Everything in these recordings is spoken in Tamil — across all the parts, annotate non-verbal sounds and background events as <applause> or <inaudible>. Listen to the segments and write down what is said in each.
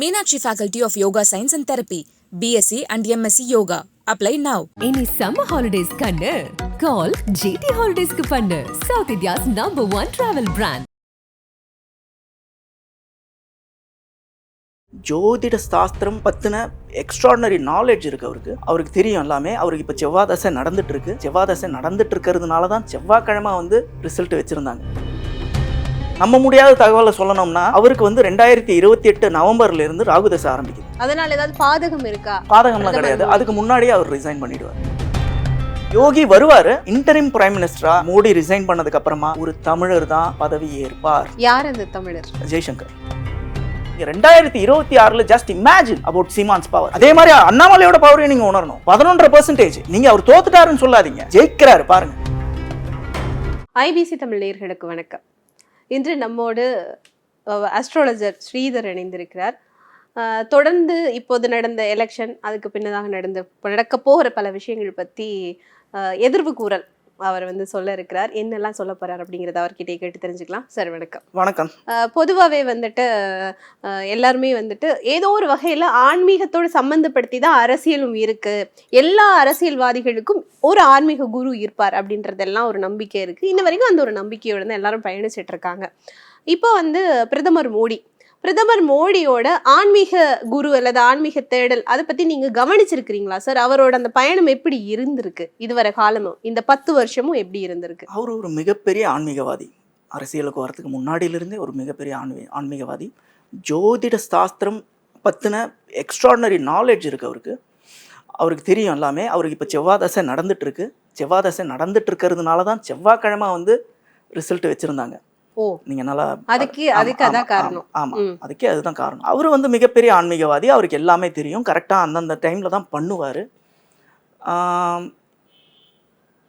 Meenakshi Faculty of Yoga Science and Therapy, BSc and MSc Yoga. Apply now. இனி சம்மர் ஹாலிடேஸ் கண்ணு. கால் ஜிடி ஹாலிடேஸ்க்கு பண்ணு. South India's number one travel brand ஜோதிட சாஸ்திரம் பற்றின எக்ஸ்ட்ராடனரி நாலேஜ் இருக்கு அவருக்கு. அவருக்கு தெரியும் எல்லாமே. அவருக்கு இப்போ செவ்வாதசை நடந்துட்டு இருக்கு. செவ்வாதசை நடந்துட்டு இருக்கிறதுனால தான் செவ்வாய்க்கிழமை வந்து ரிசல்ட் வச்சிருந்தாங்க. நம்ப முடியாத தகவலை சொல்லணும்னா அவருக்கு வந்து ரெண்டாயிரத்தி இருபத்தி எட்டு நவம்பர்ல இருந்து ராகுதசை ஆரம்பிக்குது. அதனால ஏதாவது பாதகம் இருக்கா? பாதகம்லாம் கிடையாது. அதுக்கு முன்னாடியே அவர் ரிசைன் பண்ணிடுவார். யோகி வருவாரு. இன்டரிம் பிரைம் மினிஸ்டரா மோடி ரிசைன் பண்ணதுக்கு அப்புறமா ஒரு தமிழர் தான் பதவி ஏற்பார். யார் அந்த தமிழர்? ஜெய்சங்கர். ரெண்டாயிரத்தி இருபத்தி ஆறுல just imagine about Seeman's power அதே மாதிரி அண்ணாமலையோட பவரையும் நீங்க உணரணும். பதினொன்றரை பர்சன்டேஜ் நீங்க அவர் தோத்துட்டாருன்னு சொல்லாதீங்க. ஜெயிக்கிறாரு பாருங்க. ஐபிசி தமிழ் நேயர்களுக்கு வணக்கம். இன்று நம்மோடு அஸ்ட்ராலஜர் ஸ்ரீதர் இணைந்திருக்கிறார். தொடர்ந்து இப்போது நடந்த எலெக்ஷன் அதுக்கு பின்னதாக நடந்த நடக்க போகிற பல விஷயங்கள் பற்றி எதிர்வு கூறல் அவர் வந்து சொல்ல இருக்கிறார். என்னெல்லாம் சொல்ல போறார் அப்படிங்கிறத அவர்கிட்டயே கேட்டு தெரிஞ்சுக்கலாம். சார் வணக்கம். வணக்கம். பொதுவாகவே வந்துட்டு எல்லாருமே வந்துட்டு ஏதோ ஒரு வகையில் ஆன்மீகத்தோடு சம்மந்தப்படுத்தி தான் அரசியலும் இருக்கு. எல்லா அரசியல்வாதிகளுக்கும் ஒரு ஆன்மீக குரு இருப்பார் அப்படின்றதெல்லாம் ஒரு நம்பிக்கை இருக்கு. இன்ன வரைக்கும் அந்த ஒரு நம்பிக்கையோட தான் எல்லாரும் பயணிச்சிட்டு இருக்காங்க. இப்போ வந்து பிரதமர் மோடி பிரதமர் மோடியோட ஆன்மீக குரு அல்லது ஆன்மீக தேடல் அதை பத்தி நீங்க கவனிச்சிருக்கிறீங்களா? சார் அவரோட அந்த பயணம் எப்படி இருந்திருக்கு? இதுவரை காலமும் இந்த பத்து வருஷமும் எப்படி இருந்திருக்கு? அவர் ஒரு மிகப்பெரிய ஆன்மீகவாதி. அரசியலுக்கு வரத்துக்கு முன்னாடியிலிருந்தே ஒரு மிகப்பெரிய ஆன்மீ ஆன்மீகவாதி. ஜோதிட சாஸ்திரம் பற்றின எக்ஸ்ட்ராடனரி நாலேஜ் இருக்கு அவருக்கு. அவருக்கு தெரியும் எல்லாமே. அவருக்கு இப்போ செவ்வாதசை நடந்துட்டு இருக்கு. செவ்வாதசை நடந்துட்டு இருக்கிறதுனால தான் செவ்வாய்க்கிழமை வந்து ரிசல்ட் வச்சுருந்தாங்க. நீங்க நல்லா அதுக்கு அதுக்கு அதான் காரணம். ஆமா. அதுக்கே அதுதான் காரணம். அவர் வந்து மிகப்பெரிய ஆன்மீகவாதி. அவருக்கு எல்லாமே தெரியும். கரெக்டாக அந்தந்த டைமில் தான் பண்ணுவார்.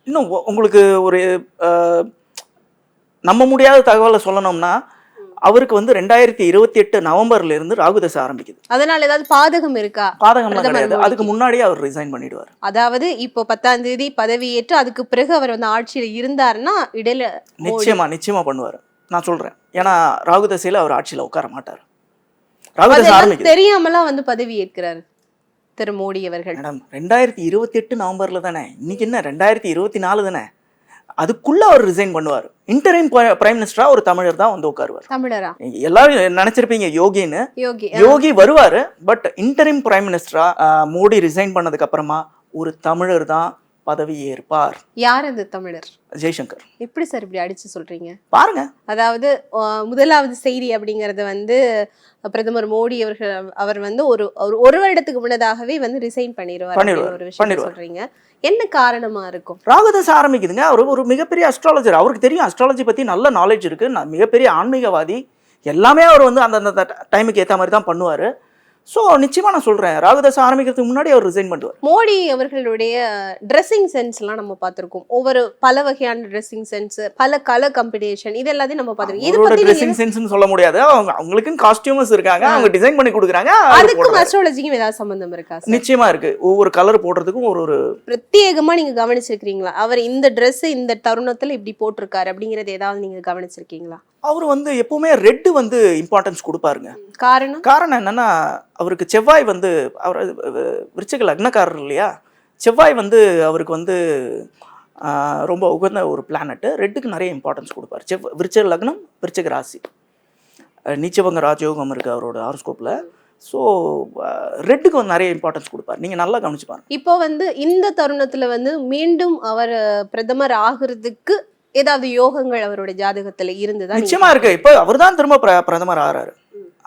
இன்னும் உங்களுக்கு ஒரு நம்ப முடியாத தகவலை சொல்லணும்னா அவருக்கு வந்து ரெண்டாயிரத்தி இருபத்தி எட்டு நவம்பர்ல இருந்து ராகுதசை ஆரம்பிக்குது. அதனால ஏதாவது பாதகம் இருக்கா? பிரதமர் கிடையாது. அதுக்கு முன்னாடியே அவர் ரிசைன் பண்ணிடுவார். அதாவது இப்போ பத்தாம் தேதி பதவியேற்று அதுக்கு பிறகு அவர் வந்து ஆட்சியில இருந்தாருன்னா இடையில நிச்சயமா நிச்சயமா பண்ணுவார். நான் சொல்றேன். ஏன்னா ராகுதசையில அவர் ஆட்சியில உட்கார மாட்டார். ராகுதசை அதெல்லாம் ஆரம்பிக்குது. தெரியாமலாம் வந்து பதவி ஏற்கிறார் திரு மோடி அவர்கள். மேடம் ரெண்டாயிரத்தி இருபத்தி எட்டு நவம்பர்ல தானே? இன்னைக்கு என்ன? ரெண்டாயிரத்தி இருபத்தி நாலு தானே? அதுக்குள்ள அவர் ரிசைன் பண்ணுவார். இன்டரிம் பிரைம் மினிஸ்டரா ஒரு தமிழர் தான் வந்து உட்காருவார். தமிழரா? எல்லாரும் நினைச்சிருப்பீங்க யோகின்னு. யோகி யோகி வருவாரு பட் இன்டரிம் பிரைம் மினிஸ்டரா மோடி ரிசைன் பண்ணதுக்கு அப்புறமா ஒரு தமிழர் தான் பதவி ஏற்பார் யார் அந்த தமிழர்? ஜெய்சங்கர். எப்படி சார் இப்படி அடிச்சு சொல்றீங்க? பாருங்க. அதாவது முதலாவது செய்தி அப்படிங்கறது வந்து பிரதமர் மோடி அவர்கள் அவர் வந்து ஒரு ஒரு- வருடத்துக்கு முன்னதாகவே வந்து ரிசைன் பண்ணிடுவார் ஒரு விஷயம். சொல்றீங்க. என்ன காரணமா இருக்கும்? ராகுதசை ஆரம்பிக்குதுங்க. அவர் ஒரு மிகப்பெரிய அஸ்ட்ராலஜர் அவருக்கு தெரியும் அஸ்ட்ராலஜி பத்தி நல்ல நாலேஜ் இருக்கு. நான் மிகப்பெரிய ஆன்மீகவாதி. எல்லாமே அவர் வந்து அந்தந்த டைமுக்கு ஏற்ற மாதிரி தான் பண்ணுவார். ஸோ நிச்சயமா நான் சொல்றேன். ராகுதசை ஆரம்பிக்கிறதுக்கு முன்னாடி அவர் ரிசைன் பண்ணுவார் மோடி அவர்களுடைய ட்ரெஸ்ஸிங் சென்ஸ்லாம் நம்ம பார்த்திருக்கோம். ஒவ்வொரு பல வகையான ட்ரெஸ்ஸிங் சென்ஸ் பல கலர் காம்பினேஷன் இது எல்லாத்தையும் நம்ம பார்த்திருக்கோம். பத்தி ட்ரெஸ்ஸிங் சென்ஸ்னு சொல்ல முடியாது. அவங்க அவங்களுக்குன்னு காஸ்டியூமர்ஸ் இருக்காங்க. அவங்க டிசைன் பண்ணி கொடுக்குறாங்க. அதுக்கும். அஸ்ட்ராலஜிக்கும் ஏதாவது சம்பந்தம் இருக்கா சார் நிச்சயமா இருக்கு. ஒவ்வொரு கலர் போடுறதுக்கும் ஒரு ஒரு பிரத்யேகமா நீங்க கவனிச்சிருக்கீங்களா அவர் இந்த Dress இந்த தருணத்துல இப்படி போட்டிருக்காரு அப்படிங்கறது ஏதாவது நீங்க கவனிச்சிருக்கீங்களா? அவர் வந்து எப்பவுமே ரெட்டு வந்து இம்பார்ட்டன்ஸ் கொடுப்பாருங்க. காரணம்? காரணம் என்னன்னா அவருக்கு செவ்வாய் வந்து அவர் விருச்சிக லக்னக்காரர் இல்லையா? செவ்வாய் வந்து அவருக்கு வந்து ரொம்ப உகந்த ஒரு பிளானட்டு ரெட்டுக்கு நிறைய இம்பார்ட்டன்ஸ் கொடுப்பார். செவ் விருச்சிக லக்னம் விருச்சிக ராசி. அஹ், நீச்சபங்க ராஜயோகம் இருக்குது அவரோட ஹாரோஸ்கோப்பில் ஸோ ரெட்டுக்கு வந்து நிறைய இம்பார்ட்டன்ஸ் கொடுப்பார். நீங்கள் நல்லா கவனிச்சு பாருங்க. இப்போ வந்து இந்த தருணத்துல வந்து மீண்டும் அவர் பிரதமர் ஆகுறதுக்கு ஏதாவது யோகங்கள் அவருடைய ஜாதகத்துல இருந்துதான் நிச்சயமா இருக்கு. இப்போ அவர் தான் திரும்ப பிர- பிரதமர் ஆறாரு.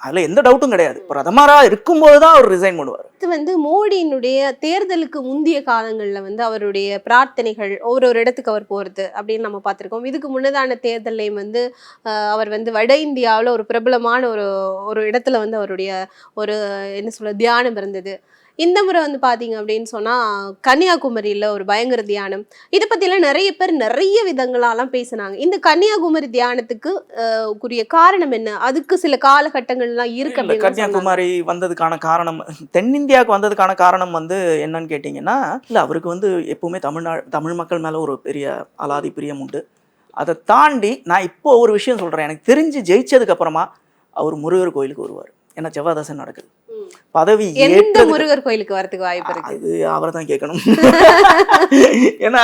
அதில் எந்த டவுட்டும் கிடையாது. பிரதமராக இருக்கும்போது தான் அவர் ரிசைன் பண்ணுவார். இது வந்து மோடியினுடைய தேர்தலுக்கு முந்தைய காலங்கள்ல வந்து அவருடைய பிரார்த்தனைகள் ஒரு ஒரு இடத்துக்கு அவர் போறது அப்படின்னு நம்ம பார்த்திருக்கோம். இதுக்கு முன்னதான தேர்தலையும் வந்து அவர் வந்து வட இந்தியாவுல ஒரு பிரபலமான ஒரு ஒரு இடத்துல வந்து அவருடைய ஒரு என்ன சொல்ல தியானம் இருந்தது. இந்த முறை வந்து பாத்தீங்க அப்படின்னு சொன்னா கன்னியாகுமரியில ஒரு பயங்கர தியானம். இதை பத்திலாம் நிறைய பேர் நிறைய விதங்களாலாம் பேசினாங்க. இந்த கன்னியாகுமரி தியானத்துக்கு உரிய காரணம் என்ன? அதுக்கு சில காலகட்டங்கள்லாம் இருக்கு. கன்னியாகுமரி வந்ததுக்கான காரணம் தென்னிந்தியாவுக்கு வந்ததுக்கான காரணம் வந்து என்னன்னு கேட்டிங்கன்னா இல்லை அவருக்கு வந்து எப்பவுமே தமிழ்நாடு தமிழ் மக்கள் மேலே ஒரு பெரிய அலாதி பிரியம் உண்டு. அதை தாண்டி நான் இப்போ ஒரு விஷயம் சொல்கிறேன் எனக்கு தெரிஞ்சு ஜெயிச்சதுக்கு அப்புறமா அவர் முருகர் கோயிலுக்கு வருவார். ஏன்னா செவ்வாதசை நடக்குது. பதவி எந்த முருகர் கோயிலுக்கு வரதுக்கு வாய்ப்பு இருக்கு? அது அவரை தான் கேட்கணும். <laughs> ஏன்னா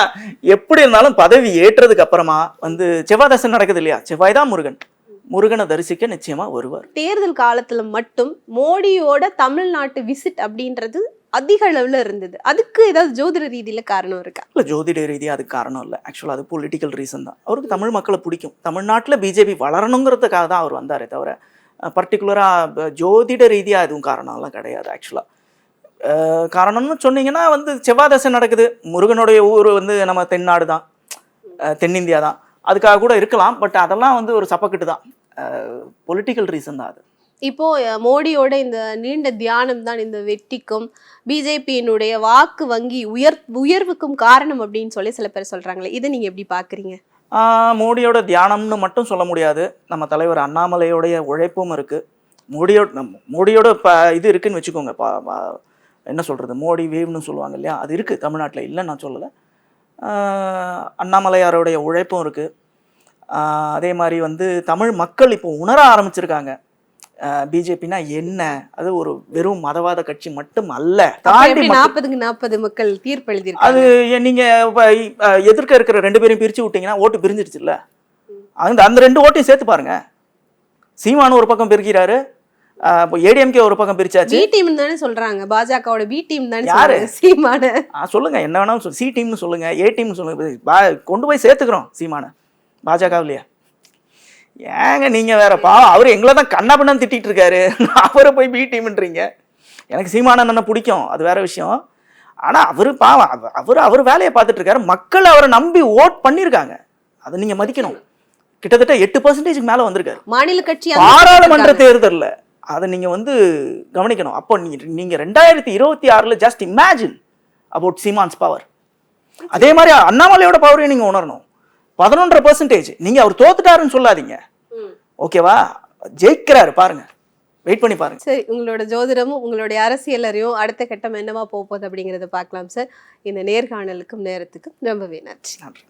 எப்படி இருந்தாலும் பதவி ஏற்றதுக்கு அப்புறமா வந்து செவ்வாதசை நடக்குது இல்லையா? செவ்வாய் தான் முருகன். முருகனை தரிசிக்க நிச்சயமா வருவார். தேர்தல் காலத்துல மட்டும் மோடியோட தமிழ்நாட்டு விசிட் அப்படின்றது அதிக அளவுல இருந்தது. அதுக்கு ஏதாவது ஜோதிட ரீதியில காரணம் இருக்கா? இல்லை ஜோதிட ரீதியாக அதுக்கு காரணம் இல்லை. ஆக்சுவலாக அது பொலிட்டிக்கல் ரீசன் தான். அவருக்கு தமிழ் மக்களை பிடிக்கும். தமிழ்நாட்டில் பிஜேபி வளரணுங்கிறதுக்காக தான் அவர் வந்தாரே தவிர பர்டிகுலராக ஜோதிட ரீதியாக எதுவும் காரணம்லாம் கிடையாது ஆக்சுவலாக காரணம்னு சொன்னீங்கன்னா வந்து செவ்வாதசை நடக்குது. முருகனுடைய ஊர் வந்து நம்ம தென்னாடு தான். தென்னிந்தியா தான். அதுக்காக கூட இருக்கலாம் பட் அதெல்லாம் வந்து ஒரு சப்பக்கட்டு தான். பொலிட்டிக்கல் ரீசன் தான் அது. இப்போ மோடியோட இந்த நீண்ட தியானம் தான் இந்த வெற்றிக்கும் பிஜேபியினுடைய வாக்கு வங்கி உயர் உயர்வுக்கும் காரணம் அப்படின்னு சொல்லி சில பேர் சொல்றாங்களே இதை நீங்க எப்படி பாக்குறீங்க மோடியோட தியானம்னு மட்டும் சொல்ல முடியாது. நம்ம தலைவர் அண்ணாமலையோடைய உழைப்பும் இருக்குது மோடியோட மோடியோட ப இது இருக்குதுன்னு வச்சுக்கோங்க. என்ன சொல்கிறது மோடி வேவ்னு சொல்லுவாங்க இல்லையா? அது இருக்குது தமிழ்நாட்டில். இல்லைன்னு நான் சொல்லலை. அண்ணாமலையாரோடைய உழைப்பும் இருக்குது அதே மாதிரி வந்து தமிழ் மக்கள் இப்போ உணர ஆரம்பிச்சிருக்காங்க. பிஜேபினா என்ன? அது ஒரு வெறும் மதவாத கட்சி மட்டும் அல்ல. தாண்டி நாற்பதுக்கு நாற்பது மக்கள் தீர்ப்பு அது எழுதியிருக்காங்க ஏ- நீங்க எதிர்க்க இருக்கிற ரெண்டு பேரையும் பிரிச்சு விட்டீங்கன்னா ஓட்டு பிரிஞ்சிருச்சுல்ல? அந்த அந்த ரெண்டு ஓட்டையும் சேர்த்து பாருங்க. சீமானு ஒரு பக்கம் பிரிக்கிறாரு இப்போ ஏடிஎம்கே ஒரு பக்கம் பிரிச்சாச்சு. பி டீம் தானே சொல்றாங்க. பாஜகவோட பி டீம் தானே யாரு? சீமான. சொல்லுங்க. என்ன வேணாலும் சொல்லு சி டீம்னு சொல்லுங்க ஏ டீம்னு சொல்லுங்க. கொண்டு போய் சேர்த்துக்கிறோம் சீமானை. பாஜகவிலையா. ஏங்க நீங்க வேற? பாவம் அவர் எங்களை தான் கண்ணா பண்ணு திட்டிட்டு இருக்காரு. அவரை போய் பி டீம்ன்றீங்க எனக்கு சீமானன் என்ன பிடிக்கும் அது வேற விஷயம். ஆனா அவரு பாவம் அவ- அவர் அவர் வேலையை பார்த்துட்டு இருக்காரு. மக்கள் அவரை நம்பி ஓட் பண்ணியிருக்காங்க அதை நீங்க மதிக்கணும். கிட்டத்தட்ட எட்டு பர்சன்டேஜ்க்கு மேல வந்திருக்காரு. மாநில கட்சி பாராளுமன்ற. தேர்தல்ல. அதை நீங்க வந்து கவனிக்கணும். அப்போ நீங்க நீங்க ரெண்டாயிரத்தி இருபத்தி ஆறுல just imagine about Seeman's power அதே மாதிரி அண்ணாமலையோட பவரையும் நீங்க உணரணும். பதினொன்றரை பர்சன்டேஜ் நீங்க அவர் தோத்துட்டாருன்னு சொல்லாதீங்க. ம். ஓகேவா ஜெயிக்கிறாரு பாருங்க. வெயிட் பண்ணி பாருங்க. சரி உங்களோட ஜோதிடமும் உங்களுடைய அரசியலரையும் அடுத்த கட்டம் என்னவா போக போகுது அப்படிங்கறத பார்க்கலாம் சார் இந்த நேர்காணலுக்கும் நேரத்துக்கும் ரொம்பவே நன்றி. நன்றி.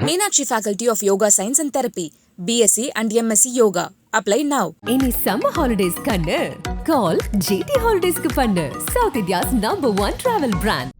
Meenakshi Faculty of Yoga Science and Therapy, BSc and MSc Yoga. Apply now. இனி சம்மர் ஹாலிடேஸ் கண்ணு கால் ஜிடி ஹாலிடேஸ்க்கு பண்ணு south India's number one travel brand